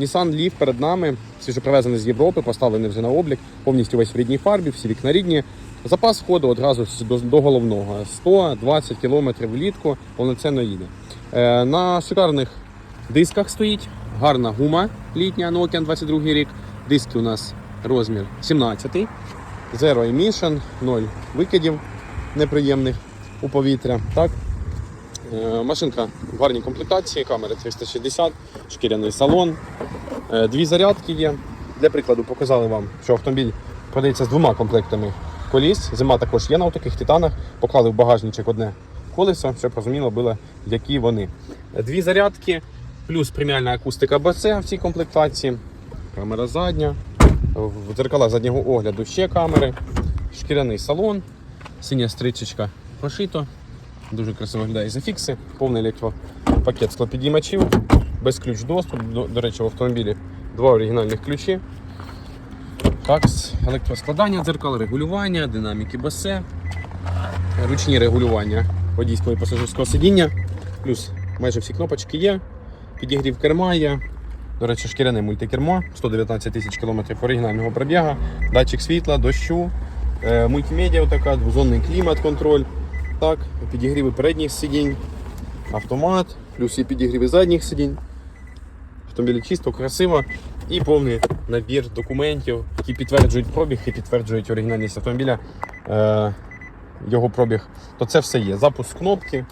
Nissan Leaf перед нами, свіжопривезений з Європи, поставлений вже на облік, повністю весь в рідній фарбі, всі вікна рідні. Запас ходу одразу до, до головного 120 км влітку, повноцінно їде. Е, на шикарних дисках стоїть гарна гума літня Nokian 22 рік. Диски у нас розмір 17. Zero emission, 0 викидів неприємних у повітря. Так? Е, Машинка в гарній комплектації, камери 360, шкіряний салон, Е, дві зарядки є. Для прикладу показали вам, що автомобіль продається з двома комплектами коліс. Зима також є на таких титанах. Поклали в багажничок одне колесо, щоб розуміло було, які вони. Дві зарядки, плюс преміальна акустика БЦ в цій комплектації, камера задня, в дзеркалах заднього огляду ще камери, шкіряний салон, синя стрічечка прошито. Дуже красиво виглядає зафікси, повний електропакет склопідіймачів, без ключ доступ. До, до речі, в автомобілі два оригінальних ключі. Такс, електроскладання дзеркал, регулювання, динаміки басе, ручні регулювання водійського і пасажирського сидіння. Плюс майже всі кнопочки є. Підігрів керма є. До речі, шкіряне мультикермо, 119 тисяч кілометрів оригінального пробіга, датчик світла, дощу, е, мультимедіа, така, двозонний клімат-контроль. Так, підігріви передніх сидінь, автомат, плюс і підігріви задніх сидінь. Автомобіль чисто, красиво і повний набір документів, які підтверджують пробіг і підтверджують оригінальність автомобіля, е, його пробіг. То це все є. Запуск кнопки,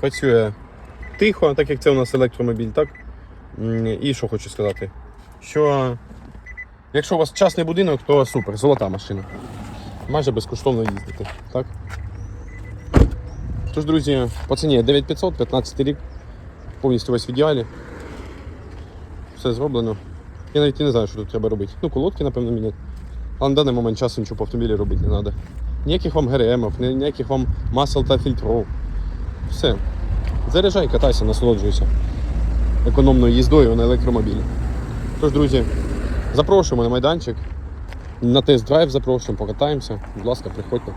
працює тихо, так як це у нас електромобіль, так? І що хочу сказати, що якщо у вас частний будинок, то супер, золота машина. Майже безкоштовно їздити. Так? Тож, друзі, по ціні 9500, 15 рік, повністю весь в ідеалі. Все зроблено. Я навіть і не знаю, що тут треба робити. Ну, колодки, напевно, міняти. А на даний момент часу нічого по автомобілі робити не треба. Ніяких вам ГРМів, ніяких вам масел та фільтров. Все. Заряджай, катайся, насолоджуйся економною їздою на електромобілі. Тож, друзі, запрошуємо на майданчик. На тест-драйв запрошуємо, покатаємося. Будь ласка, приходьте.